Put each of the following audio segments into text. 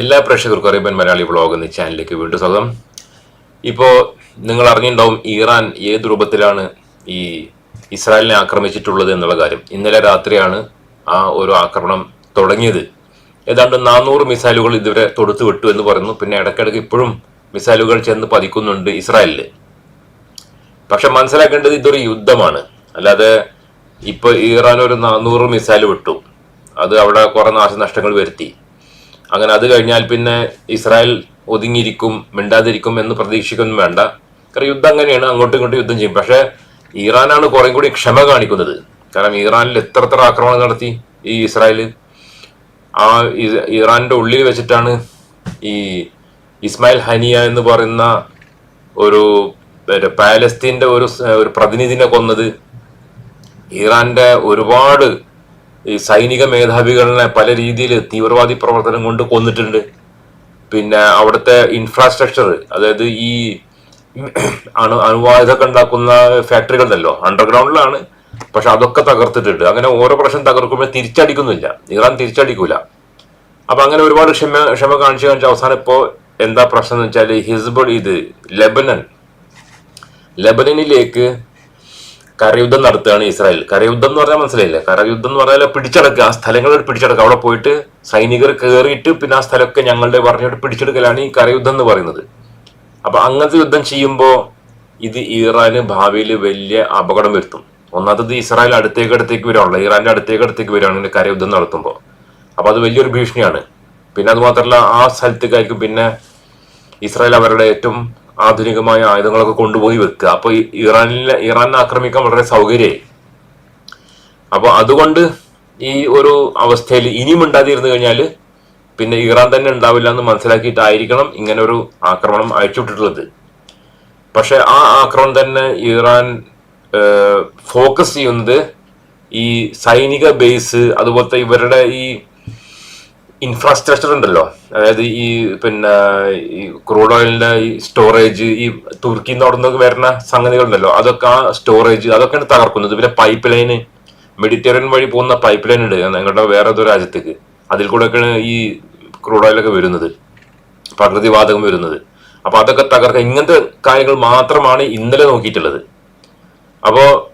എല്ലാ പ്രേക്ഷകർക്കും Arabian Malayali vlog എന്ന ചാനലിലേക്ക് വീണ്ടും സ്വാഗതം. ഇപ്പോൾ നിങ്ങൾ അറിഞ്ഞിട്ടുണ്ടാവും ഇറാൻ ഏത് രൂപത്തിലാണ് ഈ ഇസ്രായേലിനെ ആക്രമിച്ചിട്ടുള്ളത് എന്നുള്ള കാര്യം. ഇന്നലെ രാത്രിയാണ് ആ ഒരു ആക്രമണം തുടങ്ങിയത്. ഏതാണ്ട് നാനൂറ് മിസൈലുകൾ ഇതുവരെ തൊടുത്തു വിട്ടു എന്ന് പറയുന്നു. പിന്നെ ഇടയ്ക്കിടയ്ക്ക് ഇപ്പോഴും മിസൈലുകൾ ചെന്ന് പതിക്കുന്നുണ്ട് ഇസ്രായേലിൽ പക്ഷെ മനസ്സിലാക്കേണ്ടത് ഇതൊരു യുദ്ധമാണ്. അല്ലാതെ ഇപ്പോൾ ഇറാൻ ഒരു നാനൂറ് മിസൈൽ വിട്ടു. അത് അവിടെ കുറേ നാശനഷ്ടങ്ങൾ വരുത്തി. അങ്ങനെ അത് കഴിഞ്ഞാൽ പിന്നെ ഇസ്രായേൽ ഒതുങ്ങിയിരിക്കും മിണ്ടാതിരിക്കും എന്ന് പ്രതീക്ഷിക്കൊന്നും വേണ്ട. കാരണം യുദ്ധം അങ്ങനെയാണ് അങ്ങോട്ടും ഇങ്ങോട്ടും യുദ്ധം ചെയ്യും. പക്ഷേ ഇറാനാണ് കുറേ കൂടി ക്ഷമ കാണിക്കുന്നത്. കാരണം ഇറാനിൽ എത്ര എത്ര ആക്രമണം നടത്തി ഈ ഇസ്രായേൽ ആ ഇറാന്റെ ഉള്ളിൽ വെച്ചിട്ടാണ് ഈ ഇസ്മായിൽ ഹനിയ എന്ന് പറയുന്ന ഒരു പാലസ്തീന്റെ ഒരു ഒരു പ്രതിനിധിനെ കൊന്നത്. ഇറാന്റെ ഒരുപാട് ഈ സൈനിക മേധാവികളെ പല രീതിയിൽ തീവ്രവാദി പ്രവർത്തനം കൊണ്ട് കൊന്നിട്ടുണ്ട്. പിന്നെ അവിടുത്തെ ഇൻഫ്രാസ്ട്രക്ചർ അതായത് ഈ അണു അണുവായുധമൊക്കെ ഉണ്ടാക്കുന്ന ഫാക്ടറികൾ ഉണ്ടല്ലോ അണ്ടർഗ്രൗണ്ടിലാണ് പക്ഷെ അതൊക്കെ തകർത്തിട്ടുണ്ട്. അങ്ങനെ ഓരോ പ്രാവശ്യം തകർക്കുമ്പോൾ തിരിച്ചടിക്കുന്നില്ല ഇറാൻ തിരിച്ചടിക്കൂല. അപ്പൊ അങ്ങനെ ഒരുപാട് ക്ഷമ ക്ഷമ കാണിച്ചു കാണിച്ച അവസാനം ഇപ്പോ എന്താ പ്രശ്നം എന്ന് വെച്ചാൽ ഹിസ്ബുൾ ഇത് ലെബനൻ. ലെബനനിലേക്ക് കരയുദ്ധം നടത്തുകയാണ് ഇസ്രായേൽ. കരയുദ്ധം എന്ന് പറഞ്ഞാൽ മനസ്സിലായില്ലേ? കരയുദ്ധം എന്ന് പറഞ്ഞാൽ പിടിച്ചടക്കുക. ആ സ്ഥലങ്ങൾ പിടിച്ചടക്കുക. അവിടെ പോയിട്ട് സൈനികർ കയറിയിട്ട് പിന്നെ ആ സ്ഥലമൊക്കെ ഞങ്ങളുടെ പറഞ്ഞിട്ട് പിടിച്ചെടുക്കലാണ് ഈ കരയുദ്ധം എന്ന് പറയുന്നത്. അപ്പൊ അങ്ങനത്തെ യുദ്ധം ചെയ്യുമ്പോൾ ഇത് ഇറാന് ഭാവിയിൽ വലിയ അപകടം വരുത്തും. ഒന്നാമത്തത് ഇസ്രായേൽ അടുത്തേക്ക് അടുത്തേക്ക് വരാണല്ലോ ഇറാന്റെ അടുത്തേക്ക് അടുത്തേക്ക് വരികയാണ് ഇങ്ങനെ കരയുദ്ധം നടത്തുമ്പോൾ. അപ്പൊ അത് വലിയൊരു ഭീഷണിയാണ്. പിന്നെ അത് മാത്രമല്ല ആ സ്ഥലത്തേക്കായിരിക്കും പിന്നെ ഇസ്രായേൽ അവരുടെ ഏറ്റവും ആധുനികമായ ആയുധങ്ങളൊക്കെ കൊണ്ടുപോയി വെക്കുക. അപ്പൊ ഇറാനിലെ ഇറാനെ ആക്രമിക്കാൻ വളരെ സൗകര്യമായി. അപ്പൊ അതുകൊണ്ട് ഈ ഒരു അവസ്ഥയിൽ ഇനിയും ഉണ്ടാതിരുന്നു കഴിഞ്ഞാൽ പിന്നെ ഇറാൻ തന്നെ ഉണ്ടാവില്ല എന്ന് മനസ്സിലാക്കിയിട്ടായിരിക്കണം ഇങ്ങനെ ഒരു ആക്രമണം അയച്ചുവിട്ടിട്ടുള്ളത് പക്ഷെ ആ ആക്രമണം തന്നെ ഇറാൻ ഫോക്കസ് ചെയ്യുന്നത് ഈ സൈനിക ബേസ് അതുപോലത്തെ ഇവരുടെ ഈ ഇൻഫ്രാസ്ട്രക്ചർ ഉണ്ടല്ലോ. അതായത് ഈ പിന്നെ ഈ ക്രൂഡ് ഓയിലിന്റെ ഈ സ്റ്റോറേജ് ഈ തുർക്കിയിൽ നിന്ന് അവിടെ നിന്ന് വരുന്ന സംഗതികളുണ്ടല്ലോ. അതൊക്കെ ആ സ്റ്റോറേജ് അതൊക്കെയാണ് തകർക്കുന്നത്. പിന്നെ പൈപ്പ് ലൈന് മെഡിറ്ററേനിയൻ വഴി പോകുന്ന പൈപ്പ് ലൈൻ ഉണ്ട്. ഞങ്ങളുടെ വേറെ ഏതോ രാജ്യത്തേക്ക്. അതിൽ കൂടെയൊക്കെയാണ് ഈ ക്രൂഡ് ഓയിലൊക്കെ വരുന്നത്. പ്രകൃതിവാതകം വരുന്നത്. അപ്പൊ അതൊക്കെ തകർക്കുക ഇങ്ങനത്തെ കാര്യങ്ങൾ മാത്രമാണ് ഇന്നലെ നോക്കിയിട്ടുള്ളത്. അപ്പോ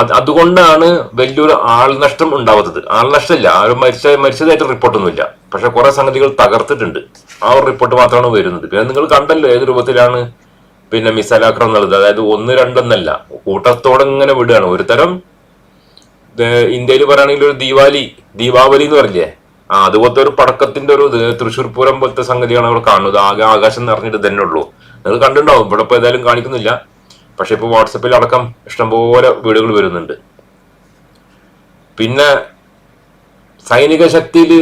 അത് അതുകൊണ്ടാണ് വലിയൊരു ആൾനഷ്ടം ഉണ്ടാവാത്തത് ആൾനഷ്ടമില്ല. ആരും മരിച്ച മരിച്ചതായിട്ട് റിപ്പോർട്ടൊന്നുമില്ല. പക്ഷെ കുറെ സംഗതികൾ തകർത്തിട്ടുണ്ട്. ആ ഒരു റിപ്പോർട്ട് മാത്രമാണ് വരുന്നത്. പിന്നെ നിങ്ങൾ കണ്ടല്ലോ ഏത് രൂപത്തിലാണ് പിന്നെ മിസൈൽ ആക്രമണം നടന്നത് അതായത് ഒന്ന് രണ്ടെന്നല്ല കൂട്ടത്തോടെ ഇങ്ങനെ വിടുകയാണ്. ഒരു തരം ഇന്ത്യയിൽ പറയുകയാണെങ്കിൽ ഒരു ദീപാവലി ദീപാവലി എന്ന് പറഞ്ഞില്ലേ? ആ അതുപോലത്തെ ഒരു പടക്കത്തിന്റെ ഒരു തൃശ്ശൂർ പൂരം പോലത്തെ സംഗതിയാണ് അവർ കാണുന്നത്. ആകെ ആകാശം നിറഞ്ഞിട്ട് തന്നെ ഉള്ളൂ. നിങ്ങൾ കണ്ടിട്ടുണ്ടാവും. ഇവിടെ ഇപ്പൊ ഏതായാലും കാണിക്കുന്നില്ല. പക്ഷെ ഇപ്പോൾ വാട്സപ്പിൽ അടക്കം ഇഷ്ടംപോലെ വീടുകൾ വരുന്നുണ്ട്. പിന്നെ സൈനിക ശക്തിയിൽ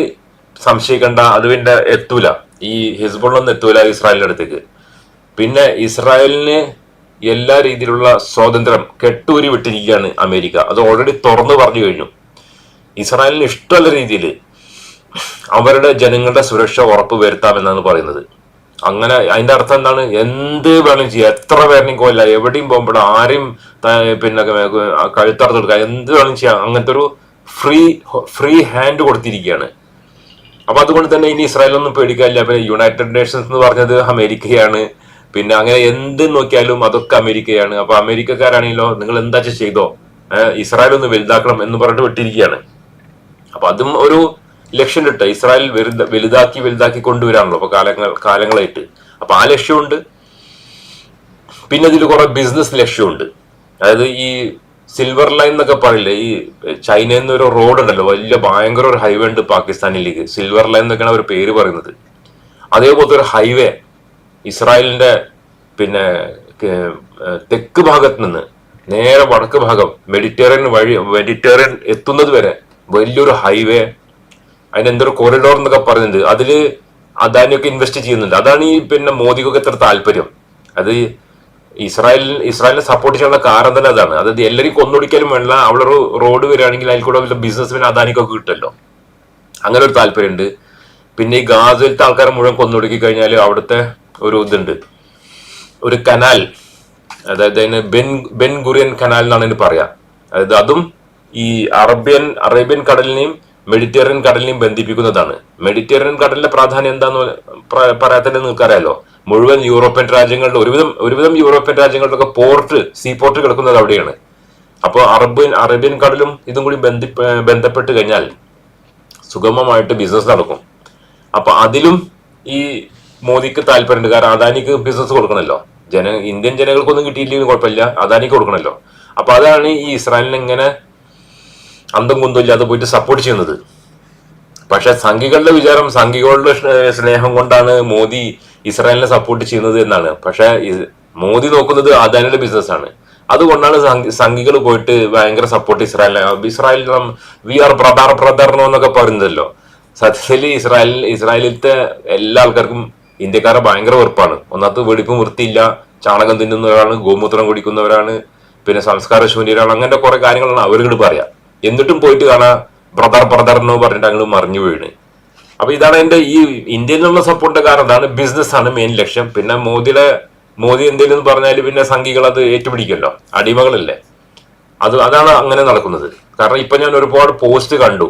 സംശയിക്കേണ്ട അതുവിന്റെ എത്തൂല. ഈ ഹിസ്ബുള്ളൊന്നും എത്തൂല ഇസ്രായേലിന്റെ അടുത്തേക്ക്. പിന്നെ ഇസ്രായേലിന് എല്ലാ രീതിയിലുള്ള സ്വാതന്ത്ര്യം കെട്ടൂരി വിട്ടിരിക്കുകയാണ് അമേരിക്ക. അത് ഓൾറെഡി തുറന്നു പറഞ്ഞു കഴിഞ്ഞു. ഇസ്രായേലിന് ഇഷ്ടമുള്ള രീതിയിൽ അവരുടെ ജനങ്ങളുടെ സുരക്ഷ ഉറപ്പ് വരുത്താമെന്നാണ് പറയുന്നത്. അങ്ങനെ അതിന്റെ അർത്ഥം എന്താണ്? എന്ത് വേണം ചെയ്യാം. എത്ര പേരെയും കൊല്ല എവിടെയും പോകുമ്പോൾ ആരെയും പിന്നെ കഴുത്തറത്ത് കൊടുക്കുക. എന്ത് വേണം ചെയ്യാം. അങ്ങനത്തെ ഒരു ഫ്രീ ഫ്രീ ഹാൻഡ് കൊടുത്തിരിക്കുകയാണ്. അപ്പൊ അതുകൊണ്ട് തന്നെ ഇനി ഇസ്രായേലൊന്നും പേടിക്കാനില്ല. പിന്നെ യുണൈറ്റഡ് നേഷൻസ് എന്ന് പറഞ്ഞത് അമേരിക്കയാണ്. പിന്നെ അങ്ങനെ എന്ത് നോക്കിയാലും അതൊക്കെ അമേരിക്കയാണ്. അപ്പൊ അമേരിക്കക്കാരാണെങ്കിലോ നിങ്ങൾ എന്താ ചെയ്തോ? ഇസ്രായേൽ ഒന്ന് വലുതാക്കണം എന്ന് പറഞ്ഞിട്ട് വിട്ടിരിക്കുകയാണ്. അപ്പൊ അതും ഒരു ലക്ഷ്യം ഇട്ട് ഇസ്രായേൽ വലുത- വലുതാക്കി വലുതാക്കി കൊണ്ടുവരാണല്ലോ അപ്പൊ കാലങ്ങൾ കാലങ്ങളായിട്ട്. അപ്പൊ ആ ലക്ഷ്യമുണ്ട്. പിന്നെ ഇതിൽ കുറെ ബിസിനസ് ലക്ഷ്യമുണ്ട്. അതായത് ഈ സിൽവർ ലൈൻ എന്നൊക്കെ പറയില്ലേ? ഈ ചൈനയിൽ നിന്ന് ഒരു റോഡ് ഉണ്ടല്ലോ. വലിയ ഭയങ്കര ഒരു ഹൈവേ ഉണ്ട് പാകിസ്ഥാനിലേക്ക്. സിൽവർ ലൈൻ എന്നൊക്കെയാണ് അവർ പേര് പറയുന്നത്. അതേപോലത്തെ ഒരു ഹൈവേ ഇസ്രായേലിന്റെ പിന്നെ തെക്ക് ഭാഗത്ത് നിന്ന് നേരെ വടക്ക് ഭാഗം മെഡിറ്ററേനിയൻ വഴി മെഡിറ്ററേനിയൻ എത്തുന്നത് വരെ വലിയൊരു ഹൈവേ അതിന് എന്തൊരു കോറിഡോർ എന്നൊക്കെ പറയുന്നുണ്ട്. അതിൽ അദാനിയൊക്കെ ഇൻവെസ്റ്റ് ചെയ്യുന്നുണ്ട്. അതാണ് ഈ പിന്നെ മോദിക്കൊക്കെ എത്ര താല്പര്യം. അത് ഇസ്രായേൽ ഇസ്രായേലിനെ സപ്പോർട്ട് ചെയ്യാനുള്ള കാരണം തന്നെ അതാണ്. അതായത് എല്ലാവരും കൊന്നൊടിക്കാനും വേണ്ട അവിടെ ഒരു റോഡ് വരികയാണെങ്കിൽ അതിൽ കൂടെ വല്ല പിന്നെ അദാനിക്കൊക്കെ കിട്ടുമല്ലോ. അങ്ങനെ ഒരു താല്പര്യമുണ്ട്. പിന്നെ ഈ ഗാസയിലത്തെ ആൾക്കാരെ മുഴുവൻ കൊന്നൊടുക്കി കഴിഞ്ഞാൽ അവിടുത്തെ ഒരു ഇതുണ്ട്. ഒരു കനാൽ അതായത് അതിന് ബെൻ ബെൻ ഗുറിയൻ കനാൽ എന്നാണ് അതിന് പറയാ. അതായത് അതും ഈ അറേബ്യൻ അറേബ്യൻ കടലിനെയും മെഡിറ്ററേനിയൻ കടലിനെയും ബന്ധിപ്പിക്കുന്നതാണ്. മെഡിറ്ററേനിയൻ കടലിന്റെ പ്രാധാന്യം എന്താന്ന് പറയാത്തന്നെ നിങ്ങൾക്കറിയാലോ? മുഴുവൻ യൂറോപ്യൻ രാജ്യങ്ങളുടെ ഒരുവിധം ഒരുവിധം യൂറോപ്യൻ രാജ്യങ്ങളിലൊക്കെ പോർട്ട് സീ പോർട്ട് കിടക്കുന്നത് അവിടെയാണ്. അപ്പോൾ അറബ് അറേബ്യൻ കടലും ഇതും കൂടി ബന്ധി ബന്ധപ്പെട്ട് കഴിഞ്ഞാൽ സുഗമമായിട്ട് ബിസിനസ് നടക്കും. അപ്പൊ അതിലും ഈ മോദിക്ക് താല്പര്യമുണ്ട്. കാരണം അദാനിക്ക് ബിസിനസ് കൊടുക്കണമല്ലോ ജന ഇന്ത്യൻ ജനങ്ങൾക്കൊന്നും കിട്ടിയില്ലെങ്കിൽ കുഴപ്പമില്ല. അദാനിക്ക് കൊടുക്കണമല്ലോ അപ്പൊ അതാണ് ഈ ഇസ്രായേലിനെ ഇങ്ങനെ അന്തം കുന്തം ഇല്ലാതെ പോയിട്ട് സപ്പോർട്ട് ചെയ്യുന്നത്. പക്ഷെ സംഘികളുടെ വിചാരം സംഘികളുടെ സ്നേഹം കൊണ്ടാണ് മോദി ഇസ്രായേലിനെ സപ്പോർട്ട് ചെയ്യുന്നത് എന്നാണ്. പക്ഷെ മോദി നോക്കുന്നത് അദാനിയുടെ ബിസിനസ് ആണ്. അതുകൊണ്ടാണ് സംഘികൾ പോയിട്ട് ഭയങ്കര സപ്പോർട്ട് ഇസ്രായേലിനെ. Israel we are brother brother എന്നൊക്കെ പറയുന്നതല്ലോ. സത്യത്തിൽ ഇസ്രായേൽ ഇസ്രായേലിലത്തെ എല്ലാ ആൾക്കാർക്കും ഇന്ത്യക്കാരെ ഭയങ്കര വെറുപ്പാണ്. ഒന്നാമത് വെടിപ്പും വൃത്തിയില്ല. ചാണകം തിന്നുന്നവരാണ് ഗോമൂത്രം കുടിക്കുന്നവരാണ്. പിന്നെ സംസ്കാര ശൂന്യരാണ് അങ്ങനത്തെ കുറെ കാര്യങ്ങളാണ് അവരോട് പറയാ. എന്നിട്ടും പോയിട്ട് കാണാ ബ്രദർ ബ്രദർ എന്ന് പറഞ്ഞിട്ട് അങ്ങ് മറിഞ്ഞു വീണ്. അപ്പൊ ഇതാണ് എന്റെ ഈ ഇന്ത്യയിൽ നിന്നുള്ള സപ്പോർട്ടിന്റെ കാരണം. അതാണ് ബിസിനസ് ആണ് മെയിൻ ലക്ഷ്യം. പിന്നെ മോദിയുടെ മോദി എന്തെങ്കിലും പറഞ്ഞാൽ പിന്നെ സംഘികൾ അത് ഏറ്റുപിടിക്കല്ലോ. അടിമകളല്ലേ. അത് അതാണ് അങ്ങനെ നടക്കുന്നത്. കാരണം ഇപ്പൊ ഞാൻ ഒരുപാട് പോസ്റ്റ് കണ്ടു.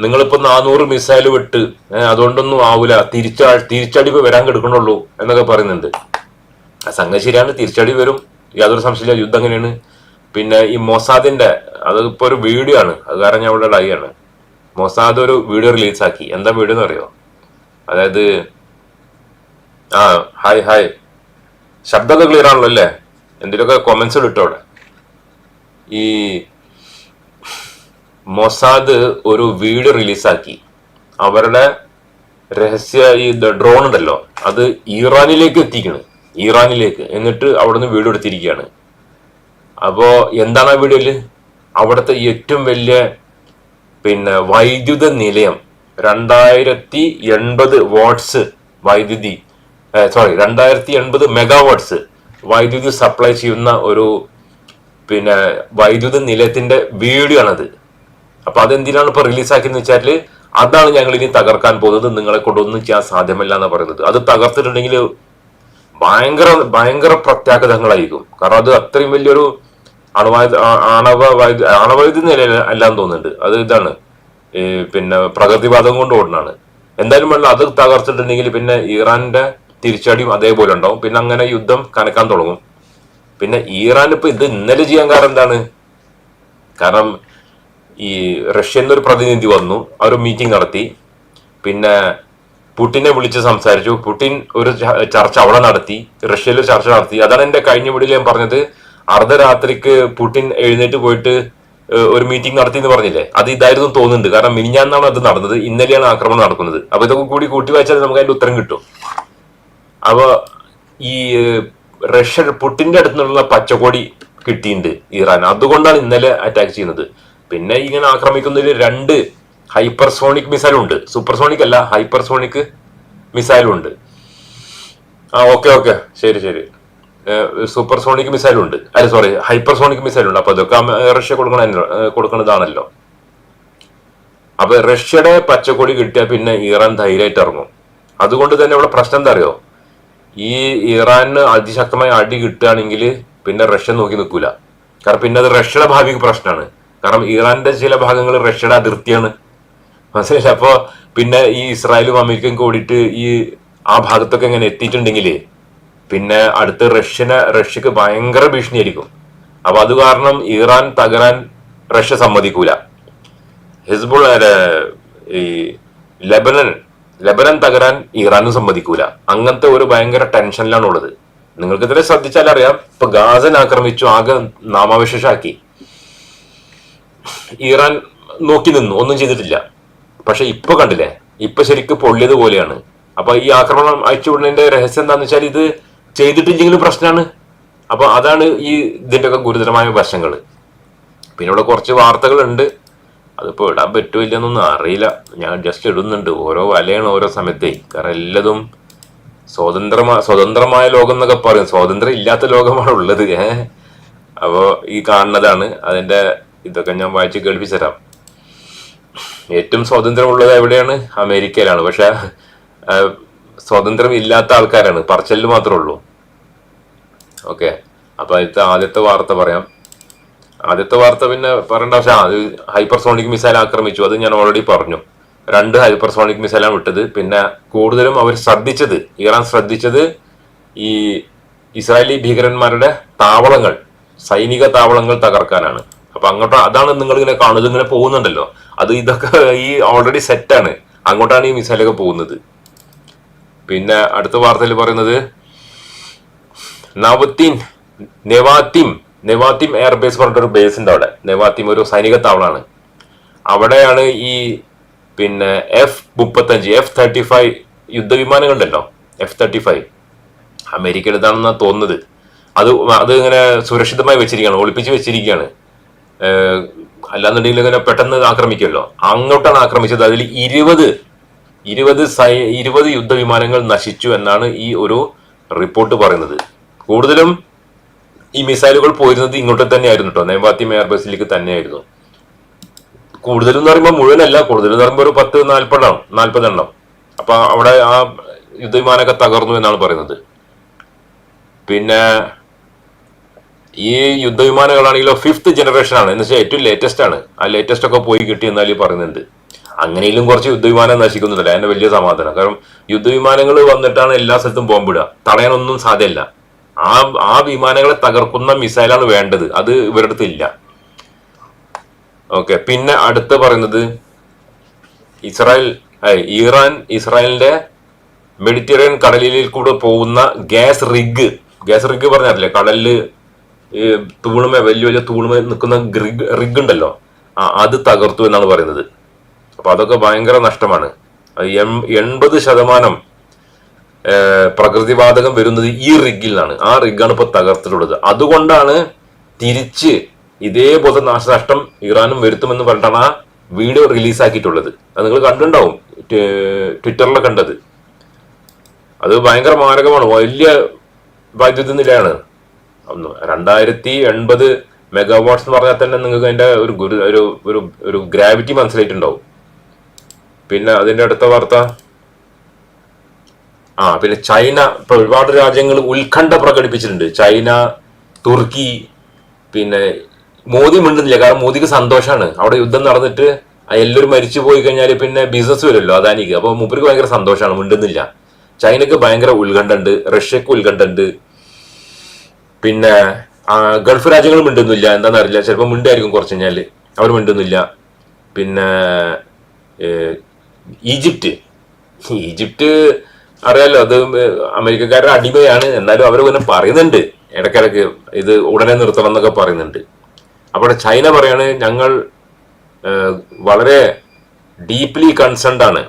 നിങ്ങളിപ്പോ നാനൂറ് മിസൈൽ വിട്ട് അതുകൊണ്ടൊന്നും ആവൂല. തിരിച്ച തിരിച്ചടിപ്പ് വരാൻ കിടക്കണുള്ളൂ എന്നൊക്കെ പറയുന്നുണ്ട്. സംഗതി ശരിയാണ് തിരിച്ചടി വരും. യാതൊരു സംശയമില്ല യുദ്ധം അങ്ങനെയാണ് പിന്നെ ഈ മൊസാദിന്റെ അത് ഇപ്പൊ ഒരു വീഡിയോ ആണ്. അത് കാരണം ഞാൻ ഇവിടെ ഡൈയാണ് മൊസാദ് ഒരു വീഡിയോ റിലീസാക്കി എന്താ വീഡിയോ എന്ന് അറിയോ? അതായത് ആ ഹായ് ഹായ് ശബ്ദമൊക്കെ ക്ലിയർ ആണല്ലോ അല്ലേ? എന്തെങ്കിലുമൊക്കെ കൊമന്റ്സ് ഇട്ടോ അവിടെ? ഈ മൊസാദ് ഒരു വീഡിയോ റിലീസാക്കി അവരുടെ രഹസ്യ ഈ ഡ്രോൺ ഉണ്ടല്ലോ അത് ഇറാനിലേക്ക് എത്തിക്കണ്. ഇറാനിലേക്ക്. എന്നിട്ട് അവിടുന്ന് വീഡിയോ എടുത്തിരിക്കുകയാണ്. അപ്പോ എന്താണ് ആ വീഡിയോയിൽ അവിടുത്തെ ഏറ്റവും വലിയ പിന്നെ വൈദ്യുത നിലയം രണ്ടായിരത്തി എൺപത് വാട്ട്സ് വൈദ്യുതി സോറി രണ്ടായിരത്തി എൺപത് മെഗാവാട്ട്സ് വൈദ്യുതി സപ്ലൈ ചെയ്യുന്ന ഒരു പിന്നെ വൈദ്യുത നിലയത്തിന്റെ വീഡിയോ ആണത് അപ്പൊ അതെന്തിനാണ് ഇപ്പൊ റിലീസാക്കിയെന്ന് വെച്ചാൽ അതാണ് ഞങ്ങൾ ഇനി തകർക്കാൻ പോകുന്നത് നിങ്ങളെ കൊണ്ടൊന്നും ചെയ്യാൻ സാധ്യമല്ല എന്ന് പറയുന്നത്. അത് തകർത്തിട്ടുണ്ടെങ്കിൽ ഭയങ്കര ഭയങ്കര പ്രത്യാഘാതങ്ങളായിരിക്കും. കാരണം അത് അത്രയും വലിയൊരു അണുവായു ആണവ വൈദ്യു ആണവൈദ്യുതി നില അല്ലാന്ന് തോന്നുന്നുണ്ട്. അത് ഇതാണ്. പിന്നെ പ്രകൃതിവാദം കൊണ്ട് ഓടുന്നതാണ്. എന്തായാലും വേണ്ട അത് തകർത്തിട്ടുണ്ടെങ്കിൽ പിന്നെ ഇറാന്റെ തിരിച്ചടിയും അതേപോലെ ഉണ്ടാവും. പിന്നെ അങ്ങനെ യുദ്ധം കനക്കാൻ തുടങ്ങും. പിന്നെ ഇറാൻ ഇപ്പൊ ഇത് ഇന്നലെ ചെയ്യാൻ കാരണം എന്താണ്? കാരണം ഈ റഷ്യൻ ഒരു പ്രതിനിധി വന്നു അവർ മീറ്റിംഗ് നടത്തി. പിന്നെ പുടിനെ വിളിച്ച് സംസാരിച്ചു. പുടിൻ ഒരു ചർച്ച അവിടെ നടത്തി റഷ്യയിൽ ചർച്ച നടത്തി. അതാണ് എന്റെ കഴിഞ്ഞ വീടിൽ ഞാൻ പറഞ്ഞത്. അർദ്ധരാത്രിക്ക് പുടിൻ എഴുന്നേറ്റ് പോയിട്ട് ഒരു മീറ്റിംഗ് നടത്തി എന്ന് പറഞ്ഞില്ലേ? അത് ഇതായിരുന്നു തോന്നുന്നുണ്ട്. കാരണം മിനിഞ്ഞാന്നാണ് അത് നടന്നത്. ഇന്നലെയാണ് ആക്രമണം നടക്കുന്നത്. അപ്പൊ ഇതൊക്കെ കൂടി കൂട്ടി വായിച്ചാൽ നമുക്ക് അതിന്റെ ഉത്തരം കിട്ടും. അപ്പൊ ഈ റഷ്യ പുട്ടിന്റെ അടുത്ത് നിന്നുള്ള പച്ചക്കോടി കിട്ടിയിട്ടുണ്ട് ഇറാൻ. അതുകൊണ്ടാണ് ഇന്നലെ അറ്റാക്ക് ചെയ്യുന്നത്. പിന്നെ ഇങ്ങനെ ആക്രമിക്കുന്നതിൽ രണ്ട് ഹൈപ്പർസോണിക് മിസൈൽ ഉണ്ട് സൂപ്പർസോണിക് അല്ല ഹൈപ്പർസോണിക് മിസൈൽ ഉണ്ട് ആ ഓക്കെ ഓക്കെ ശരി ശരി. സൂപ്പർസോണിക് മിസൈൽ ഉണ്ട് അല്ല സോറി ഹൈപ്പർസോണിക് മിസൈൽ ഉണ്ട് അപ്പൊ അതൊക്കെ റഷ്യ കൊടുക്കണ കൊടുക്കുന്നതാണല്ലോ അപ്പൊ റഷ്യയുടെ പച്ചക്കൊടി കിട്ടിയാൽ പിന്നെ ഇറാൻ ധൈര്യമായിട്ട് ഇറങ്ങും. അതുകൊണ്ട് തന്നെ ഇവിടെ പ്രശ്നം എന്താ അറിയോ? ഈ ഇറാന് അതിശക്തമായി അടി കിട്ടുകയാണെങ്കിൽ പിന്നെ റഷ്യ നോക്കി നിൽക്കൂല. കാരണം പിന്നെ അത് റഷ്യയുടെ ഭാവിക്ക് പ്രശ്നമാണ്. കാരണം ഇറാന്റെ ചില ഭാഗങ്ങൾ റഷ്യയുടെ അതിർത്തിയാണ്. മനസ്സിലായില്ല? അപ്പോ പിന്നെ ഈ ഇസ്രായേലും അമേരിക്കയും കൂടിയിട്ട് ഈ ആ ഭാഗത്തൊക്കെ ഇങ്ങനെ എത്തിയിട്ടുണ്ടെങ്കിൽ പിന്നെ അടുത്ത് റഷ്യനെ റഷ്യക്ക് ഭയങ്കര ഭീഷണിയായിരിക്കും. അപ്പൊ അത് കാരണം ഇറാൻ തകരാൻ റഷ്യ സമ്മതിക്കൂല. ഹിസ്ബുൾ ഈ ലെബനൻ ലെബനൻ തകരാൻ ഇറാനും സമ്മതിക്കൂല. അങ്ങനത്തെ ഒരു ഭയങ്കര ടെൻഷനിലാണ് ഉള്ളത്. നിങ്ങൾക്ക് ഇതിനെ ശ്രദ്ധിച്ചാൽ അറിയാം. ഇപ്പൊ ഗാസൻ ആക്രമിച്ചു ആകെ നാമാവശേഷാക്കി. ഇറാൻ നോക്കി നിന്നു ഒന്നും ചെയ്തിട്ടില്ല. പക്ഷെ ഇപ്പൊ കണ്ടില്ലേ? ഇപ്പൊ ശരിക്കും പൊള്ളിയത് പോലെയാണ്. അപ്പൊ ഈ ആക്രമണം അയച്ചുവിടുന്നതിന്റെ രഹസ്യം എന്താന്ന് വെച്ചാൽ ഇത് ചെയ്തിട്ടില്ലെങ്കിലും പ്രശ്നമാണ്. അപ്പൊ അതാണ് ഈ ഇതിന്റെ ഒക്കെ ഗുരുതരമായ വശങ്ങൾ. പിന്നെ ഇവിടെ കുറച്ച് വാർത്തകളുണ്ട്. അതിപ്പോ ഇടാൻ പറ്റുമോ ഇല്ലെന്നൊന്നും അറിയില്ല. ഞാൻ ജസ്റ്റ് ഇടുന്നുണ്ട്. ഓരോ വലയാണ് ഓരോ സമയത്തേ. കാരണം എല്ലാതും സ്വതന്ത്രമായ സ്വതന്ത്രമായ ലോകം എന്നൊക്കെ പറയും. സ്വാതന്ത്ര്യം ഇല്ലാത്ത ലോകമാണ് ഉള്ളത്. ഏഹ്? അപ്പോ ഈ കാണുന്നതാണ്. അതിന്റെ ഇതൊക്കെ ഞാൻ വായിച്ച് കേൾപ്പിച്ചു തരാം. ഏറ്റവും സ്വാതന്ത്ര്യമുള്ളത് എവിടെയാണ്? അമേരിക്കയിലാണ്. പക്ഷെ സ്വാതന്ത്ര്യം ഇല്ലാത്ത ആൾക്കാരാണ്. പറച്ചലിൽ മാത്രമേ ഉള്ളൂ. ഓക്കെ. അപ്പൊ അടുത്ത ആദ്യത്തെ വാർത്ത പറയാം. ആദ്യത്തെ വാർത്ത പിന്നെ പറയേണ്ട പക്ഷെ അത് ഹൈപ്പർസോണിക് മിസൈൽ ആക്രമിച്ചു. അത് ഞാൻ ഓൾറെഡി പറഞ്ഞു. രണ്ട് ഹൈപ്പർസോണിക് മിസൈലാണ് വിട്ടത്. പിന്നെ കൂടുതലും അവർ ശ്രദ്ധിച്ചത് ഇറാൻ ശ്രദ്ധിച്ചത് ഈ ഇസ്രായേലി ഭീകരന്മാരുടെ താവളങ്ങൾ സൈനിക താവളങ്ങൾ തകർക്കാനാണ്. അപ്പൊ അങ്ങോട്ട് അതാണ് നിങ്ങൾ ഇങ്ങനെ കാണുന്നത്. ഇങ്ങനെ പോകുന്നുണ്ടല്ലോ. അത് ഇതൊക്കെ ഈ ഓൾറെഡി സെറ്റാണ് അങ്ങോട്ടാണ് ഈ മിസൈലൊക്കെ പോകുന്നത്. പിന്നെ അടുത്ത വാർത്തയിൽ പറയുന്നത് നവത്തീൻ നെവാത്തിം നെവാത്തിം എയർബേസ് പറഞ്ഞിട്ടൊരു ബേസ് ഉണ്ട് അവിടെ. നെവാത്തിം ഒരു സൈനിക താവളാണ് അവിടെയാണ് ഈ പിന്നെ എഫ് മുപ്പത്തഞ്ച് എഫ് തേർട്ടി ഫൈവ് യുദ്ധവിമാനങ്ങളുണ്ടല്ലോ. എഫ് തേർട്ടി ഫൈവ് അമേരിക്കയുടേതാണെന്നാണ് തോന്നുന്നത്. അത് അത് ഇങ്ങനെ സുരക്ഷിതമായി വെച്ചിരിക്കുകയാണ് ഒളിപ്പിച്ച് വെച്ചിരിക്കുകയാണ്. അല്ലാന്നുണ്ടെങ്കിൽ ഇങ്ങനെ പെട്ടെന്ന് ആക്രമിക്കുമല്ലോ. അങ്ങോട്ടാണ് ആക്രമിച്ചത്. അതിൽ ഇരുപത് ഇരുപത് സൈ ഇരുപത് യുദ്ധവിമാനങ്ങൾ നശിച്ചു എന്നാണ് ഈ ഒരു റിപ്പോർട്ട് പറയുന്നത്. കൂടുതലും ഈ മിസൈലുകൾ പോയിരുന്നത് ഇങ്ങോട്ട് തന്നെയായിരുന്നു കേട്ടോ നെയ്വാത്തിം എയർബേസിലേക്ക് തന്നെയായിരുന്നു. കൂടുതലും എന്ന് പറയുമ്പോൾ മുഴുവനല്ല. കൂടുതലും എന്ന് പറയുമ്പോൾ ഒരു പത്ത് നാൽപ്പതെണ്ണം നാൽപ്പതെണ്ണം അപ്പൊ അവിടെ ആ യുദ്ധവിമാനമൊക്കെ തകർന്നു എന്നാണ് പറയുന്നത്. പിന്നെ ഈ യുദ്ധവിമാനങ്ങളാണെങ്കിലോ ഫിഫ്ത്ത് ജനറേഷൻ ആണ്. എന്ന് വെച്ചാൽ ഏറ്റവും ലേറ്റസ്റ്റ് ആണ്. ആ ലേറ്റസ്റ്റ് ഒക്കെ പോയി കിട്ടി എന്നാൽ പറയുന്നുണ്ട് അങ്ങനെയും കുറച്ച് യുദ്ധവിമാനം നശിക്കുന്നുണ്ടല്ലോ. അതിന്റെ വലിയ സമാധാനം. കാരണം യുദ്ധവിമാനങ്ങൾ വന്നിട്ടാണ് എല്ലാ സ്ഥലത്തും ബോംബിടുക തടയാനൊന്നും സാധ്യമല്ല ആ ആ വിമാനങ്ങളെ തകർക്കുന്ന മിസൈലാണ് വേണ്ടത്. അത് ഇവരുടെ ഇല്ല. ഓക്കെ. പിന്നെ അടുത്ത് പറയുന്നത് ഇസ്രായേൽ ഇറാൻ ഇസ്രായേലിന്റെ മെഡിറ്ററേനിയൻ കടലിൽ കൂടെ പോകുന്ന ഗ്യാസ് റിഗ്. ഗ്യാസ് റിഗ് പറഞ്ഞറില്ലേ കടലിൽ ഈ തൂണുമേ വലിയ വലിയ തൂണുമേ നിൽക്കുന്ന റിഗ് റിഗ് ഉണ്ടല്ലോ. ആ അത് തകർത്തു എന്നാണ് പറയുന്നത്. അപ്പൊ അതൊക്കെ ഭയങ്കര നഷ്ടമാണ്. എൺപത് ശതമാനം പ്രകൃതിവാതകം വരുന്നത് ഈ നിന്നാണ്. ആ റിഗാണ് ഇപ്പൊ തകർത്തിട്ടുള്ളത്. അതുകൊണ്ടാണ് തിരിച്ച് ഇതേപോലെ നാശനഷ്ടം ഇറാനും വരുത്തുമെന്ന് പറഞ്ഞിട്ടാണ് ആ വീഡിയോ റിലീസാക്കിയിട്ടുള്ളത്. അത് നിങ്ങൾ കണ്ടിട്ടുണ്ടാവും ട്വ- ട്വിറ്ററിൽ കണ്ടത്. അത് ഭയങ്കര മാരകമാണ്. വലിയ വൈദ്യുതി നിലയാണ്. ഒന്ന് രണ്ടായിരത്തി എൺപത് മെഗാവാട്ട്സ് എന്ന് പറഞ്ഞാൽ തന്നെ നിങ്ങൾക്ക് അതിന്റെ ഒരു ഗുരു ഒരു ഒരു ഒരു ഗ്രാവിറ്റി മനസ്സിലായിട്ടുണ്ടാവും. പിന്നെ അതിന്റെ അടുത്ത വാർത്ത. ആ പിന്നെ ചൈന ഇപ്പൊ ഒരുപാട് രാജ്യങ്ങൾ ഉത്കണ്ഠ പ്രകടിപ്പിച്ചിട്ടുണ്ട്. ചൈന തുർക്കി പിന്നെ മോദി മിണ്ടുന്നില്ല. കാരണം മോദിക്ക് സന്തോഷമാണ് അവിടെ യുദ്ധം നടന്നിട്ട് എല്ലാവരും മരിച്ചു പോയി കഴിഞ്ഞാൽ പിന്നെ ബിസിനസ് വരുമല്ലോ അദാനിക്ക് അപ്പൊ മൂപ്പർക്ക് ഭയങ്കര സന്തോഷമാണ് മിണ്ടുന്നില്ല. ചൈനക്ക് ഭയങ്കര ഉത്കണ്ഠ ഉണ്ട് റഷ്യക്ക് ഉത്കണ്ഠ ഉണ്ട്. പിന്നെ ഗൾഫ് രാജ്യങ്ങൾ മിണ്ടുന്നില്ല. എന്താണെന്ന് അറിയില്ല. ചിലപ്പോൾ മിണ്ടായിരിക്കും കുറച്ച് കഴിഞ്ഞാൽ അവർ മിണ്ടുന്നില്ല. പിന്നെ ഈജിപ്റ്റ്. ഈജിപ്റ്റ് അറിയാലോ അത് അമേരിക്കക്കാരുടെ അടിമയാണ്. എന്നാലും അവർ പിന്നെ പറയുന്നുണ്ട്. ഇടയ്ക്കിടയ്ക്ക് ഇത് ഉടനെ നിർത്തണം എന്നൊക്കെ പറയുന്നുണ്ട്. അപ്പോൾ ചൈന പറയാണ് ഞങ്ങൾ വളരെ ഡീപ്ലി കൺസേൺഡ് ആണ്.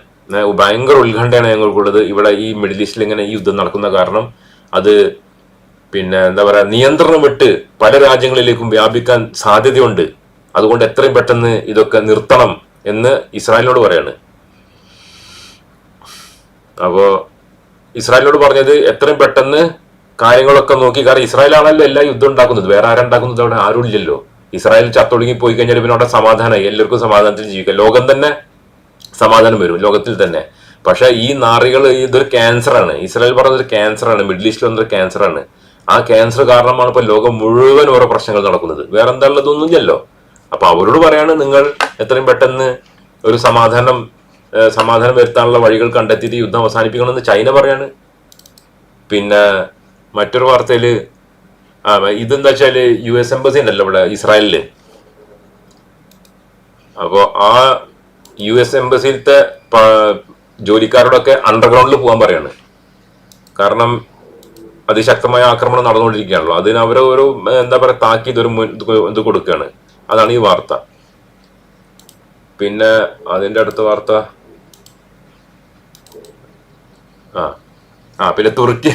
ഭയങ്കര ഉത്കണ്ഠയാണ് ഞങ്ങൾക്കുള്ളത്. ഇവിടെ ഈ മിഡിൽ ഈസ്റ്റിൽ ഇങ്ങനെ ഈ യുദ്ധം നടക്കുന്ന കാരണം അത് പിന്നെ എന്താ പറയുക നിയന്ത്രണം വിട്ട് പല രാജ്യങ്ങളിലേക്കും വ്യാപിക്കാൻ സാധ്യതയുണ്ട്. അതുകൊണ്ട് എത്രയും പെട്ടെന്ന് ഇതൊക്കെ നിർത്തണം എന്ന് ഇസ്രായേലിനോട് പറയാണ്. അപ്പോ ഇസ്രായേലിനോട് പറഞ്ഞത് എത്രയും പെട്ടെന്ന് കാര്യങ്ങളൊക്കെ നോക്കി കാരണം ഇസ്രായേലാണല്ലോ എല്ലാ യുദ്ധം ഉണ്ടാക്കുന്നത്. വേറെ ആരുണ്ടാക്കുന്നത് അവിടെ? ആരും ഇല്ലല്ലോ. ഇസ്രായേൽ ചത്തൊടുങ്ങി പോയി കഴിഞ്ഞാൽ പിന്നെ അവിടെ സമാധാനമായി എല്ലാവർക്കും സമാധാനത്തിൽ ജീവിക്കാം. ലോകം തന്നെ സമാധാനം വരും ലോകത്തിൽ തന്നെ. പക്ഷെ ഈ നാറികൾ ഇതൊരു ക്യാൻസറാണ് ഇസ്രായേൽ പറഞ്ഞൊരു ക്യാൻസറാണ് മിഡിൽ ഈസ്റ്റിൽ വന്നൊരു ക്യാൻസറാണ് ആ ക്യാൻസർ കാരണമാണ് ഇപ്പൊ ലോകം മുഴുവൻ ഓരോ പ്രശ്നങ്ങൾ നടക്കുന്നത്. വേറെ എന്താ ഇല്ലല്ലോ അപ്പൊ അവരോട് പറയാണ് നിങ്ങൾ എത്രയും പെട്ടെന്ന് ഒരു സമാധാനം സമാധാനം വരുത്താനുള്ള വഴികൾ കണ്ടെത്തിയിട്ട് യുദ്ധം അവസാനിപ്പിക്കണമെന്ന് ചൈന പറയാണ്. പിന്നെ മറ്റൊരു വാർത്തയിൽ ആ ഇതെന്താ വെച്ചാൽ യു എസ് എംബസി ഉണ്ടല്ലോ ഇവിടെ ഇസ്രായേലിൽ. അപ്പോ ആ യു എസ് എംബസിയിലത്തെ ജോലിക്കാരോടൊക്കെ അണ്ടർഗ്രൗണ്ടിൽ പോകാൻ പറയാണ്. കാരണം അതിശക്തമായ ആക്രമണം നടന്നുകൊണ്ടിരിക്കുകയാണല്ലോ. അതിന് അവർ ഒരു എന്താ പറയുക താക്കീത് ഒരു ഇത് കൊടുക്കുകയാണ്. അതാണ് ഈ വാർത്ത. പിന്നെ അതിന്റെ അടുത്ത വാർത്ത. ആ ആ പിന്നെ തുർക്കി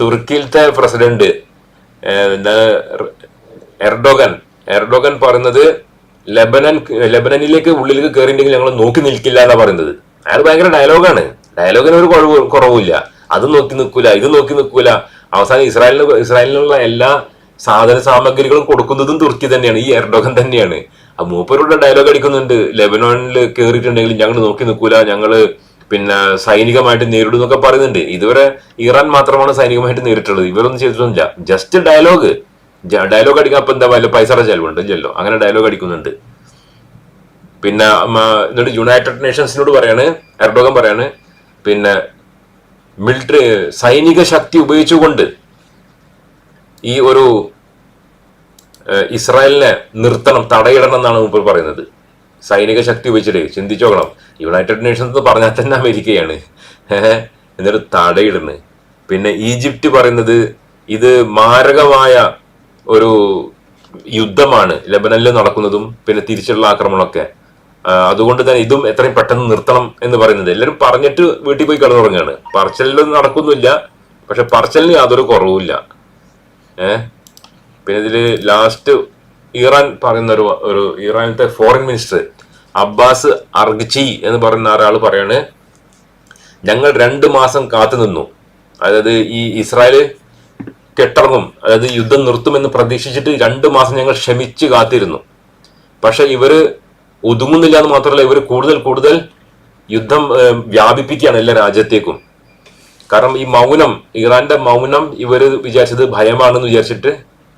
തുർക്കിയിലത്തെ പ്രസിഡന്റ് എർഡോഗൻ. എർഡോഗൻ പറയുന്നത് ലെബനൻ ലെബനനിലേക്ക് ഉള്ളിലേക്ക് കയറിയിട്ടുണ്ടെങ്കിൽ ഞങ്ങൾ നോക്കി നിൽക്കില്ല എന്നാ പറയുന്നത്. അയാൾ ഭയങ്കര ഡയലോഗാണ് ഡയലോഗിന് ഒരു കുറവ് കുറവില്ല അത് നോക്കി നിൽക്കൂല ഇത് നോക്കി നിൽക്കൂല. അവസാനം ഇസ്രായേലിന് ഇസ്രായേലിനുള്ള എല്ലാ സാധന സാമഗ്രികളും കൊടുക്കുന്നതും തുർക്കി തന്നെയാണ് ഈ എർഡോഗൻ തന്നെയാണ്. ആ മൂപ്പരുടെ ഡയലോഗ് അടിക്കുന്നുണ്ട്. ലെബനോണിൽ കയറിയിട്ടുണ്ടെങ്കിൽ ഞങ്ങൾ നോക്കി നിൽക്കൂല ഞങ്ങൾ പിന്നെ സൈനികമായിട്ട് നേരിടും എന്നൊക്കെ പറയുന്നുണ്ട്. ഇതുവരെ ഇറാൻ മാത്രമാണ് സൈനികമായിട്ട് നേരിട്ടുള്ളത്. ഇവരൊന്നും ചെയ്തിട്ടില്ല ജസ്റ്റ് ഡയലോഗ് ഡയലോഗ് അടിക്കാൻ അപ്പൊ എന്താ വല്ല പൈസയുടെ ചെലവുണ്ട് ഇല്ലല്ലോ അങ്ങനെ ഡയലോഗ് അടിക്കുന്നുണ്ട്. പിന്നെ എന്നിട്ട് യുണൈറ്റഡ് നേഷൻസിനോട് പറയാണ് എർഡോഗൻ പറയാണ് പിന്നെ മിലിറ്ററി സൈനിക ശക്തി ഉപയോഗിച്ചുകൊണ്ട് ഈ ഒരു ഇസ്രായേലിനെ നിർത്തണം തടയിടണം എന്നാണ് മുമ്പ് പറയുന്നത്. സൈനിക ശക്തി ഉപയോഗിച്ചിട്ട് ചിന്തിച്ചു നോക്കണം. യുണൈറ്റഡ് നേഷൻസ് എന്ന് പറഞ്ഞാൽ തന്നെ അമേരിക്കയാണ്. എന്നിട്ട് തടയിടുന്നു പിന്നെ ഈജിപ്റ്റ് പറയുന്നത് ഇത് മാരകമായ ഒരു യുദ്ധമാണ്. ലെബനനിൽ നടക്കുന്നതും പിന്നെ തിരിച്ചുള്ള ആക്രമണമൊക്കെ. അതുകൊണ്ട് തന്നെ ഇതും എത്രയും പെട്ടെന്ന് നിർത്തണം എന്ന് പറയുന്നത്. എല്ലാവരും പറഞ്ഞിട്ട് വീട്ടിൽ പോയി കിടന്നുറങ്ങുകയാണ് പറച്ചലിലൊന്നും നടക്കുന്നില്ല പക്ഷെ പറച്ചലിന് യാതൊരു കുറവുമില്ല. ഏഹ് പിന്നെ ഇതിൽ ലാസ്റ്റ് ഇറാൻ പറയുന്ന ഒരു ഒരു ഇറാനിലത്തെ ഫോറിൻ മിനിസ്റ്റർ അബ്ബാസ് അർഗ്ചി എന്ന് പറയുന്ന ഒരാൾ പറയാണ് ഞങ്ങൾ രണ്ട് മാസം കാത്തു നിന്നു. അതായത് ഈ ഇസ്രായേൽ കെട്ടിറങ്ങും. അതായത് യുദ്ധം നിർത്തുമെന്ന് പ്രതീക്ഷിച്ചിട്ട് രണ്ട് മാസം ഞങ്ങൾ ക്ഷമിച്ച് കാത്തിരുന്നു. പക്ഷെ ഇവർ ഒതുങ്ങുന്നില്ല എന്ന് മാത്രമല്ല ഇവർ കൂടുതൽ കൂടുതൽ യുദ്ധം വ്യാപിപ്പിക്കുകയാണ് എല്ലാ രാജ്യത്തേക്കും. കാരണം ഈ മൗനം ഇറാന്റെ മൗനം ഇവർ വിചാരിച്ചത് ഭയമാണെന്ന് വിചാരിച്ചിട്ട്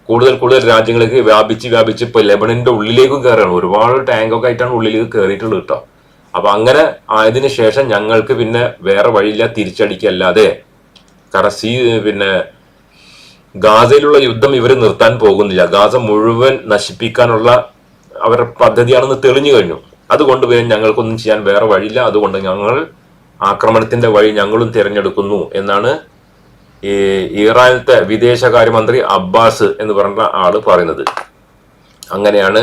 കൂടുതൽ കൂടുതൽ രാജ്യങ്ങളിലേക്ക് വ്യാപിച്ച് വ്യാപിച്ച് ഇപ്പൊ ലെബണിന്റെ ഉള്ളിലേക്കും കയറുകയാണ്. ഒരുപാട് ടാങ്കൊക്കെ ആയിട്ടാണ് ഉള്ളിലേക്ക് കയറിയിട്ടുള്ളത് കേട്ടോ. അപ്പൊ അങ്ങനെ ആയതിനു ശേഷം ഞങ്ങൾക്ക് പിന്നെ വേറെ വഴിയില്ല തിരിച്ചടിക്കല്ലാതെ കാരണം സീ പിന്നെ ഗാസയിലുള്ള യുദ്ധം ഇവർ നിർത്താൻ പോകുന്നില്ല. ഗാസ മുഴുവൻ നശിപ്പിക്കാനുള്ള അവരുടെ പദ്ധതിയാണെന്ന് തെളിഞ്ഞു കഴിഞ്ഞു. അതുകൊണ്ട് പിന്നെ ഞങ്ങൾക്കൊന്നും ചെയ്യാൻ വേറെ വഴിയില്ല. അതുകൊണ്ട് ഞങ്ങൾ ആക്രമണത്തിന്റെ വഴി ഞങ്ങളും തിരഞ്ഞെടുക്കുന്നു എന്നാണ് ഈ ഇറാനിലത്തെ വിദേശകാര്യമന്ത്രി അബ്ബാസ് എന്ന് പറഞ്ഞ ആൾ പറയുന്നത്. അങ്ങനെയാണ്